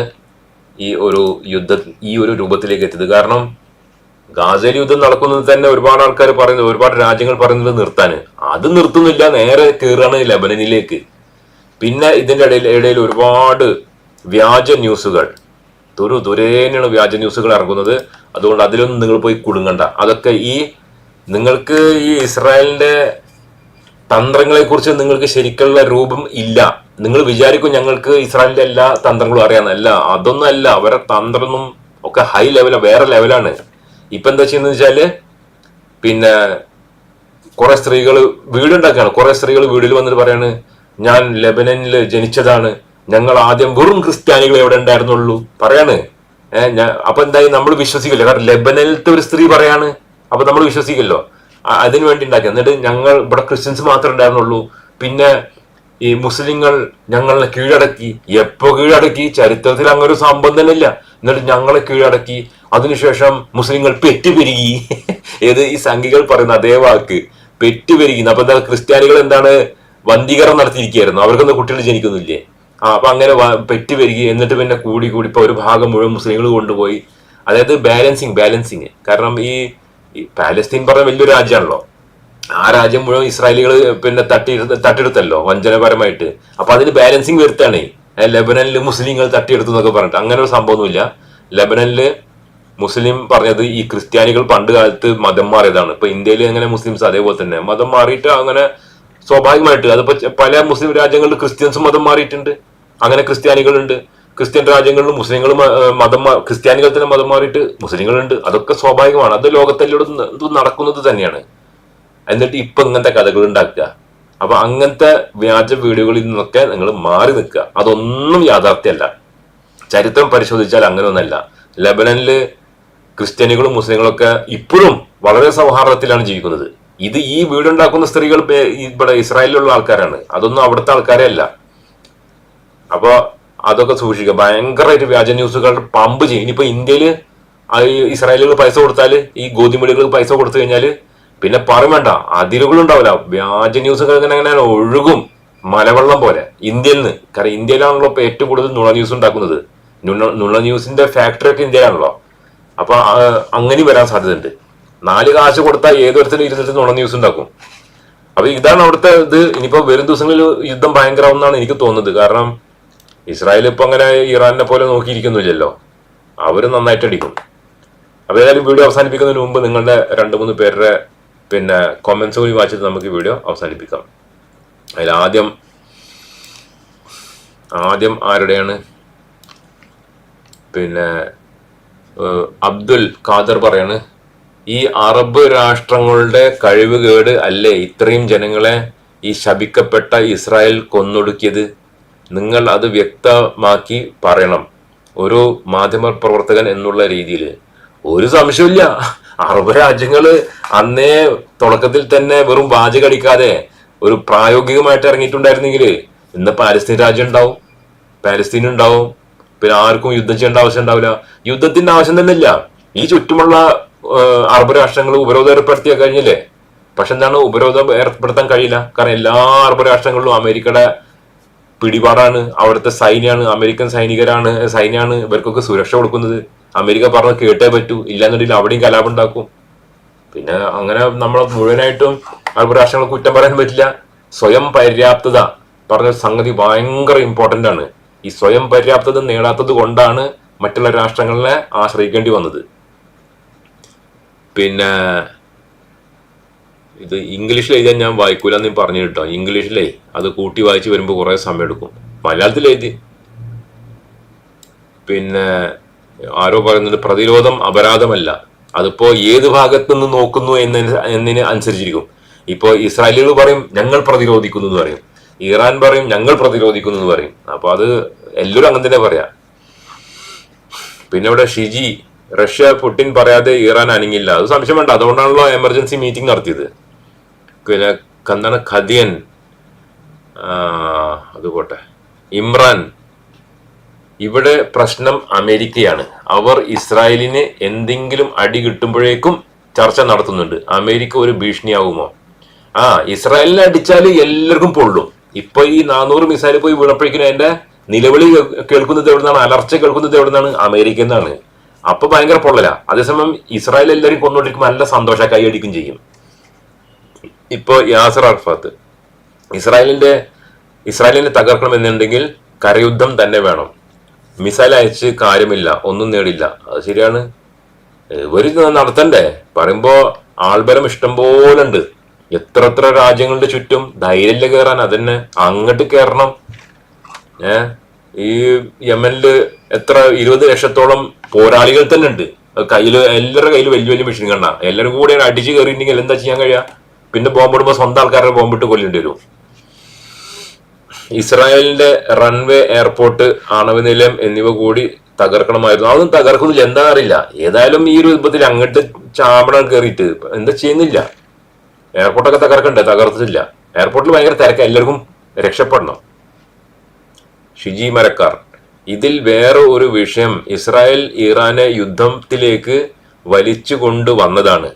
ഈ ഒരു യുദ്ധ ഈ ഒരു രൂപത്തിലേക്ക് എത്തിയത്. കാരണം ഗാസയിൽ യുദ്ധം നടക്കുന്നത് തന്നെ ഒരുപാട് ആൾക്കാർ പറയുന്നത് ഒരുപാട് രാജ്യങ്ങൾ പറയുന്നത് നിർത്താന് അത് നിർത്തുന്നില്ല നേരെ കയറാണ് ലബനനിലേക്ക്. പിന്നെ ഇതിന്റെ ഇടയിൽ ഇടയിൽ ഒരുപാട് വ്യാജ ന്യൂസുകൾ. തുരു തുരേനാണ് വ്യാജ ന്യൂസുകൾ ഇറങ്ങുന്നത്. അതുകൊണ്ട് അതിലൊന്നും നിങ്ങൾ പോയി കുടുങ്ങണ്ട. അതൊക്കെ ഈ നിങ്ങൾക്ക് ഈ ഇസ്രായേലിന്റെ തന്ത്രങ്ങളെ കുറിച്ച് നിങ്ങൾക്ക് ശരിക്കുള്ള രൂപം ഇല്ല. നിങ്ങൾ വിചാരിക്കും ഞങ്ങൾക്ക് ഇസ്രായേലിന്റെ എല്ലാ തന്ത്രങ്ങളും അറിയാമെന്ന് അല്ല അതൊന്നും അല്ല. അവരുടെ തന്ത്രമൊന്നും ഒക്കെ ഹൈ ലെവലാണ് വേറെ ലെവലാണ് ഇപ്പൊ എന്താ ചെയ്യുന്നത് വെച്ചാൽ പിന്നെ കുറെ സ്ത്രീകൾ വീടുണ്ടാക്കുകയാണ്. കുറെ സ്ത്രീകൾ വീട്ടിൽ വന്നിട്ട് പറയാണ് ഞാൻ ലെബനനിൽ ജനിച്ചതാണ്. ഞങ്ങൾ ആദ്യം വെറും ക്രിസ്ത്യാനികൾ എവിടെ ഉണ്ടായിരുന്നുള്ളൂ. പറയാണ്. അപ്പൊ എന്തായി? നമ്മൾ വിശ്വസിക്കില്ല. കാരണം ലെബനനിലത്തെ ഒരു സ്ത്രീ പറയാണ്. അപ്പൊ നമ്മൾ വിശ്വസിക്കല്ലോ. അതിനു വേണ്ടി ഉണ്ടാക്കി എന്നിട്ട് ഞങ്ങൾ ഇവിടെ ക്രിസ്ത്യൻസ് മാത്രമേ ഉണ്ടായിരുന്നുള്ളൂ. പിന്നെ ഈ മുസ്ലിങ്ങൾ ഞങ്ങളെ കീഴടക്കി. എപ്പോ കീഴടക്കി? ചരിത്രത്തിൽ അങ്ങനെ ഒരു സംഭവം തന്നെ ഇല്ല എന്നിട്ട് ഞങ്ങളെ കീഴടക്കി. അതിനുശേഷം മുസ്ലിങ്ങൾ പെറ്റുപെരുകി. ഏത് ഈ സംഘികൾ പറയുന്ന അതേ വാക്ക്. പെറ്റുപെരുകി. അപ്പൊ എന്താ ക്രിസ്ത്യാനികൾ എന്താണ്? വന്ധീകരണം നടത്തിയിരിക്കുകയായിരുന്നു. അവർക്കൊന്നും കുട്ടികൾ ജനിക്കുന്നില്ലേ? ആ അപ്പൊ അങ്ങനെ പെറ്റി പെറ്റുപെരുകി എന്നിട്ട് പിന്നെ കൂടി കൂടി ഇപ്പൊ ഒരു ഭാഗം മുഴുവൻ മുസ്ലിങ്ങൾ കൊണ്ടുപോയി. അതായത് ബാലൻസിങ് ബാലൻസിങ് കാരണം ഈ പാലസ്തീൻ പറഞ്ഞ വലിയൊരു രാജ്യമാണല്ലോ. ആ രാജ്യം മുഴുവൻ ഇസ്രായേലികൾ പിന്നെ തട്ടി തട്ടിയെടുത്തല്ലോ വഞ്ചനപരമായിട്ട്. അപ്പൊ അതിന് ബാലൻസിങ് വരുത്താണ് ലെബനനിൽ മുസ്ലിങ്ങൾ തട്ടിയെടുത്തു എന്നൊക്കെ പറഞ്ഞിട്ട്. അങ്ങനെ ഒരു സംഭവമൊന്നുമില്ല. ലെബനനിൽ മുസ്ലിം പറഞ്ഞത് ഈ ക്രിസ്ത്യാനികൾ പണ്ട് കാലത്ത് മതം മാറിയതാണ്. ഇപ്പൊ ഇന്ത്യയിൽ അങ്ങനെ മുസ്ലിംസ് അതേപോലെ തന്നെ. മതം മാറിയിട്ട് അങ്ങനെ സ്വാഭാവികമായിട്ട് അതിപ്പോ പല മുസ്ലിം രാജ്യങ്ങളിൽ ക്രിസ്ത്യൻസും മതം മാറിയിട്ടുണ്ട്. അങ്ങനെ ക്രിസ്ത്യാനികളുണ്ട്. ക്രിസ്ത്യൻ രാജ്യങ്ങളിലും മുസ്ലിങ്ങൾ മതം ക്രിസ്ത്യാനികൾ തന്നെ മതം മാറിയിട്ട് മുസ്ലിങ്ങളുണ്ട്. അതൊക്കെ സ്വാഭാവികമാണ്. അത് ലോകത്തെല്ലോടും നടക്കുന്നത് തന്നെയാണ്. എന്നിട്ട് ഇപ്പൊ ഇങ്ങനത്തെ കഥകൾ ഉണ്ടാക്കുക. അപ്പൊ അങ്ങനത്തെ വ്യാജ വീഡിയോകളിൽ നിന്നൊക്കെ നിങ്ങൾ മാറി നിൽക്കുക. അതൊന്നും യാഥാർത്ഥ്യമല്ല. ചരിത്രം പരിശോധിച്ചാൽ അങ്ങനെയൊന്നല്ല. ലബനനിൽ ക്രിസ്ത്യാനികളും മുസ്ലിങ്ങളും ഒക്കെ ഇപ്പോഴും വളരെ സൗഹാർദ്ദത്തിലാണ് ജീവിക്കുന്നത്. ഇത് ഈ വീടുണ്ടാക്കുന്ന സ്ത്രീകൾ ഇവിടെ ഇസ്രായേലിലുള്ള ആൾക്കാരാണ്. അതൊന്നും അവിടുത്തെ ആൾക്കാരെ അല്ല. അപ്പൊ അതൊക്കെ സൂക്ഷിക്കുക. ഭയങ്കരമായിട്ട് വ്യാജ ന്യൂസുകൾ പമ്പ് ചെയ്യും. ഇനിയിപ്പോ ഇന്ത്യയിൽ ഈ ഇസ്രായേലുകൾ പൈസ കൊടുത്താൽ ഈ ഗോതിമടികൾക്ക് പൈസ കൊടുത്തു കഴിഞ്ഞാൽ പിന്നെ പറയും വേണ്ട. അതിരുകൾ ഉണ്ടാവില്ല. വ്യാജ ന്യൂസുകൾ ഇങ്ങനെ അങ്ങനെ ഒഴുകും. മലവെള്ളം പോലെ. ഇന്ത്യയിൽ നിന്ന്. കാരണം ഇന്ത്യയിലാണല്ലോ ഇപ്പൊ ഏറ്റവും കൂടുതൽ നുണ ന്യൂസ് ഉണ്ടാക്കുന്നത്. നുണ- ന്യൂസിന്റെ ഫാക്ടറി ഒക്കെ ഇന്ത്യയിലാണല്ലോ. അപ്പൊ അങ്ങനെ വരാൻ സാധ്യതയുണ്ട്. നാല് കാശ് കൊടുത്താൽ ഏതൊരുത്തരും ഇരുന്നിട്ട് നുണ ന്യൂസ് ഉണ്ടാക്കും. അപ്പൊ ഇതാണ് അവിടുത്തെ ഇത്. ഇനിയിപ്പോ വരും ദിവസങ്ങളിൽ യുദ്ധം ഭയങ്കരമാവുന്നതാണ് എനിക്ക് തോന്നുന്നത്. കാരണം ഇസ്രായേൽ ഇപ്പൊ അങ്ങനെ ഇറാനെ പോലെ നോക്കിയിരിക്കുന്നില്ലല്ലോ. അവർ നന്നായിട്ട് അടിക്കും. അപ്പൊ ഏതായാലും വീഡിയോ അവസാനിപ്പിക്കുന്നതിന് മുമ്പ് നിങ്ങളുടെ രണ്ട് മൂന്ന് പേരുടെ പിന്നെ കൊമന്റ്സ് കൂടി വായിച്ചിട്ട് നമുക്ക് വീഡിയോ അവസാനിപ്പിക്കാം. അതിൽ ആദ്യം ആദ്യം ആരുടെയാണ്? പിന്നെ അബ്ദുൽ ഖാദർ പറയാണ് ഈ അറബ് രാഷ്ട്രങ്ങളുടെ കഴിവുകേട് അല്ലേ ഇത്രയും ജനങ്ങളെ ഈ ശപിക്കപ്പെട്ട ഇസ്രായേൽ കൊന്നൊടുക്കിയത്? നിങ്ങൾ അത് വ്യക്തമാക്കി പറയണം. ഒരു മാധ്യമ പ്രവർത്തകൻ എന്നുള്ള രീതിയിൽ. ഒരു സംശയമില്ല അറബ് രാജ്യങ്ങൾ അന്നേ തുടക്കത്തിൽ തന്നെ വെറും വാചകടിക്കാതെ ഒരു പ്രായോഗികമായിട്ട് ഇറങ്ങിയിട്ടുണ്ടായിരുന്നെങ്കിൽ ഇന്ന് പാലസ്തീൻ രാജ്യം ഉണ്ടാവും. പാലസ്തീൻ ഉണ്ടാവും. പിന്നെ ആർക്കും യുദ്ധം ചെയ്യേണ്ട ആവശ്യം ഉണ്ടാവില്ല. യുദ്ധത്തിന്റെ ആവശ്യം തന്നെ ഇല്ല ഈ ചുറ്റുമുള്ള അറബ് രാഷ്ട്രങ്ങൾ ഉപരോധം ഏർപ്പെടുത്തിയ കഴിഞ്ഞില്ലേ? പക്ഷെ എന്താണ് ഉപരോധം ഏർപ്പെടുത്താൻ കഴിയില്ല. കാരണം എല്ലാ അറബ് രാഷ്ട്രങ്ങളിലും അമേരിക്കയുടെ പിടിപാടാണ്. അവിടുത്തെ സൈന്യാണ് അമേരിക്കൻ സൈനികരാണ് സൈന്യാണ് ഇവർക്കൊക്കെ സുരക്ഷ കൊടുക്കുന്നത്. അമേരിക്ക പറഞ്ഞ് കേട്ടേ പറ്റൂ. ഇല്ലാന്നുണ്ടെങ്കിൽ അവിടെയും കലാപം ഉണ്ടാക്കും. പിന്നെ അങ്ങനെ നമ്മൾ മുഴുവനായിട്ടും അറബ് രാഷ്ട്രങ്ങൾ കുറ്റം പറയാൻ പറ്റില്ല. സ്വയം പര്യാപ്തത പറഞ്ഞ സംഗതി ഭയങ്കര ഇമ്പോർട്ടന്റ് ആണ്. ഈ സ്വയം പര്യാപ്തത നേടാത്തത് കൊണ്ടാണ് മറ്റുള്ള രാഷ്ട്രങ്ങളെ ആശ്രയിക്കേണ്ടി വന്നത്. പിന്നെ ഇത് ഇംഗ്ലീഷിൽ എഴുതാൻ ഞാൻ വായിക്കൂല എന്ന് പറഞ്ഞു കേട്ടോ. ഇംഗ്ലീഷിലേ അത് കൂട്ടി വായിച്ച് വരുമ്പോൾ കുറേ സമയം എടുക്കും. മലയാളത്തിൽ എഴുതി. പിന്നെ ആരോ പറയുന്നത് പ്രതിരോധം അപരാധമല്ല. അതിപ്പോ ഏത് ഭാഗത്ത് നിന്ന് നോക്കുന്നു എന്നതിന് അനുസരിച്ചിരിക്കും. ഇപ്പോ ഇസ്രായേലുകൾ പറയും ഞങ്ങൾ പ്രതിരോധിക്കുന്നു എന്ന് പറയും. ഇറാൻ പറയും ഞങ്ങൾ പ്രതിരോധിക്കുന്നു എന്ന് പറയും. അപ്പൊ അത് എല്ലാവരും അങ്ങനെ തന്നെ പറയാം. പിന്നെ ഇവിടെ ഷിജി റഷ്യ പുടിൻ പറയാതെ ഇറാൻ അനങ്ങില്ല അത് സംശയം വേണ്ട. അതുകൊണ്ടാണല്ലോ എമർജൻസി മീറ്റിംഗ് നടത്തിയത്. പിന്നെ എന്താണ് ഖദിയൻ ആ, അത് പോട്ടെ. ഇമ്രാൻ ഇവിടെ പ്രശ്നം അമേരിക്കയാണ്. അവർ ഇസ്രായേലിന് എന്തെങ്കിലും അടി കിട്ടുമ്പോഴേക്കും ചർച്ച നടത്തുന്നുണ്ട്. അമേരിക്ക ഒരു ഭീഷണിയാവുമോ? ആ ഇസ്രായേലിനെ അടിച്ചാൽ എല്ലാവർക്കും പൊള്ളും. ഇപ്പൊ ഈ നാനൂറ് മിസൈൽ പോയി വീണപ്പോഴേക്കും അതിന്റെ നിലവിളി കേൾക്കുന്നത് എവിടുന്നാണ്? അലർച്ച കേൾക്കുന്നത് എവിടുന്നാണ്? എന്നാണ് അപ്പൊ ഭയങ്കര പൊള്ളല. അതേസമയം ഇസ്രായേൽ എല്ലാവരും കൊന്നുകൊണ്ടിരിക്കുമ്പോൾ നല്ല സന്തോഷ കൈയടിക്കും ചെയ്യും. ഇപ്പൊ യാസർ അർഫാത്ത് ഇസ്രായേലിന്റെ ഇസ്രായേലിനെ തകർക്കണം എന്നുണ്ടെങ്കിൽ കരയുദ്ധം തന്നെ വേണം. മിസൈൽ അയച്ച് കാര്യമില്ല ഒന്നും നേടില്ല. അത് ശരിയാണ്. ഇത് നടത്തണ്ടേ? പറയുമ്പോ ആൾബലം ഇഷ്ടം പോലെ ഉണ്ട് എത്ര എത്ര രാജ്യങ്ങളുടെ ചുറ്റും ധൈര്യമില്ല കയറാൻ അതന്നെ അങ്ങോട്ട് കയറണം ഏ ഈ യമനിൽ എത്ര ഇരുപത് ലക്ഷത്തോളം പോരാളികൾ തന്നെ ഉണ്ട് കയ്യിൽ എല്ലാവരുടെ കയ്യിൽ വലിയ വലിയ മെഷീൻ കണ്ട എല്ലാവരും കൂടെ അടിച്ച് കയറിയിട്ടുണ്ടെങ്കിൽ എന്താ ചെയ്യാൻ കഴിയാ? പിന്നെ ബോംബിടുമ്പോ സ്വന്തം ആൾക്കാരെ ബോംബിട്ട് കൊല്ലേണ്ടി വരും. ഇസ്രായേലിന്റെ റൺവേ എയർപോർട്ട് ആണവ നിലയം എന്നിവ കൂടി തകർക്കണമായിരുന്നു. അതൊന്നും തകർക്കുന്നില്ല. എന്താ അറിയില്ല. ഏതായാലും ഈ ഒരു വിധത്തിൽ അങ്ങോട്ട് ചാമ്പടം കയറിയിട്ട് എന്താ ചെയ്യുന്നില്ല. എയർപോർട്ടൊക്കെ തകർക്കണ്ടേ? തകർത്തില്ല എയർപോർട്ടിൽ ഭയങ്കര തിരക്ക. എല്ലാവർക്കും രക്ഷപ്പെടണം. ഷിജി മരക്കാർ. ഇതിൽ വേറെ ഒരു വിഷയം ഇസ്രായേൽ ഇറാനെ യുദ്ധത്തിലേക്ക് വലിച്ചു കൊണ്ടുവന്നതാണ്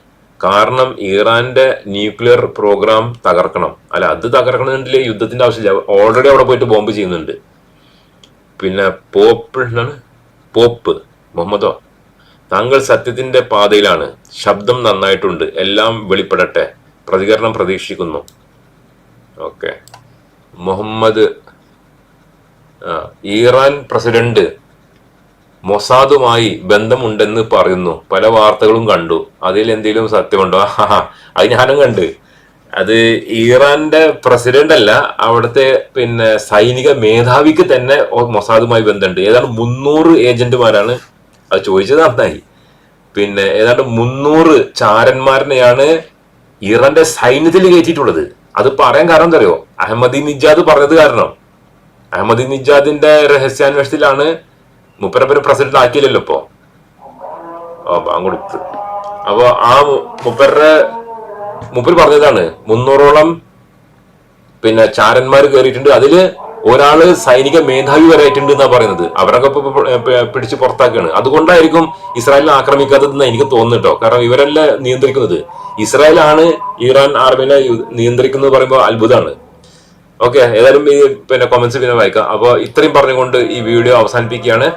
കാരണം ഇറാന്റെ ന്യൂക്ലിയർ പ്രോഗ്രാം തകർക്കണം. അല്ല അത് തകർക്കണമെന്നുണ്ടെങ്കിൽ യുദ്ധത്തിന്റെ ആവശ്യമില്ല. ഓൾറെഡി അവിടെ പോയിട്ട് ബോംബ് ചെയ്യുന്നുണ്ട്. പിന്നെ പോപ്പ് എന്താണ്? പോപ്പ് മുഹമ്മദോ? താങ്കൾ സത്യത്തിന്റെ പാതയിലാണ്. ശബ്ദം നന്നായിട്ടുണ്ട്. എല്ലാം വെളിപ്പെടട്ടെ. പ്രതികരണം പ്രതീക്ഷിക്കുന്നു. ഓക്കെ മുഹമ്മദ് ഇറാൻ പ്രസിഡന്റ് മൊസാദുമായി ബന്ധമുണ്ടെന്ന് പറയുന്നു. പല വാർത്തകളും കണ്ടു. അതിൽ എന്തെങ്കിലും സത്യമുണ്ടോ? അത് ഞാനും കണ്ട്. അത് ഇറാന്റെ പ്രസിഡന്റ് അല്ല അവിടുത്തെ പിന്നെ സൈനിക മേധാവിക്ക് തന്നെ മൊസാദുമായി ബന്ധമുണ്ട്. ഏതാണ്ട് മുന്നൂറ് ഏജന്റുമാരാണ് അത് ചോദിച്ചത് നന്നായി പിന്നെ ഏതാണ്ട് മുന്നൂറ് ചാരന്മാരനെയാണ് ഇറാന്റെ സൈന്യത്തിൽ കയറ്റിയിട്ടുള്ളത്. അത് പറയാൻ കാരണം എന്താ അറിയോ അഹമ്മദി നിജാദ് പറഞ്ഞത് കാരണം. അഹമ്മദി നിജാദിന്റെ രഹസ്യാന്വേഷണത്തിലാണ് മുപ്പരപ്പര പ്രസിഡന്റ് ആക്കിയില്ലല്ലോ ഇപ്പോ. ആ ബാങ്കൊടുത്ത് അപ്പൊ ആ മുപ്പരുടെ മുപ്പര് പറഞ്ഞതാണ് മുന്നൂറോളം പിന്നെ ചാരന്മാർ കയറിയിട്ടുണ്ട് അതിൽ ഒരാൾ സൈനിക മേധാവി വരെ ആയിട്ടുണ്ട് എന്നാ പറയുന്നത്. അവരൊക്കെ പിടിച്ച് പുറത്താക്കാണ്. അതുകൊണ്ടായിരിക്കും ഇസ്രായേലിനെ ആക്രമിക്കാത്തതെന്ന് എനിക്ക് തോന്നുന്നുട്ടോ കാരണം ഇവരല്ല നിയന്ത്രിക്കുന്നത്. ഇസ്രായേലാണ് ഇറാൻ ആർമിനെ നിയന്ത്രിക്കുന്നത് പറയുമ്പോൾ അത്ഭുതമാണ്. ഓക്കെ ഏതായാലും ഈ പിന്നെ കമന്റ്സ് പിന്നെ വായിക്കാം. അപ്പോൾ ഇത്രയും പറഞ്ഞുകൊണ്ട് ഈ വീഡിയോ അവസാനിപ്പിക്കുകയാണ്.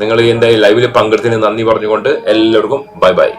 നിങ്ങൾ എന്തായാലും ലൈവിൽ പങ്കെടുത്തതിന് നന്ദി പറഞ്ഞുകൊണ്ട് എല്ലാവർക്കും ബൈ ബൈ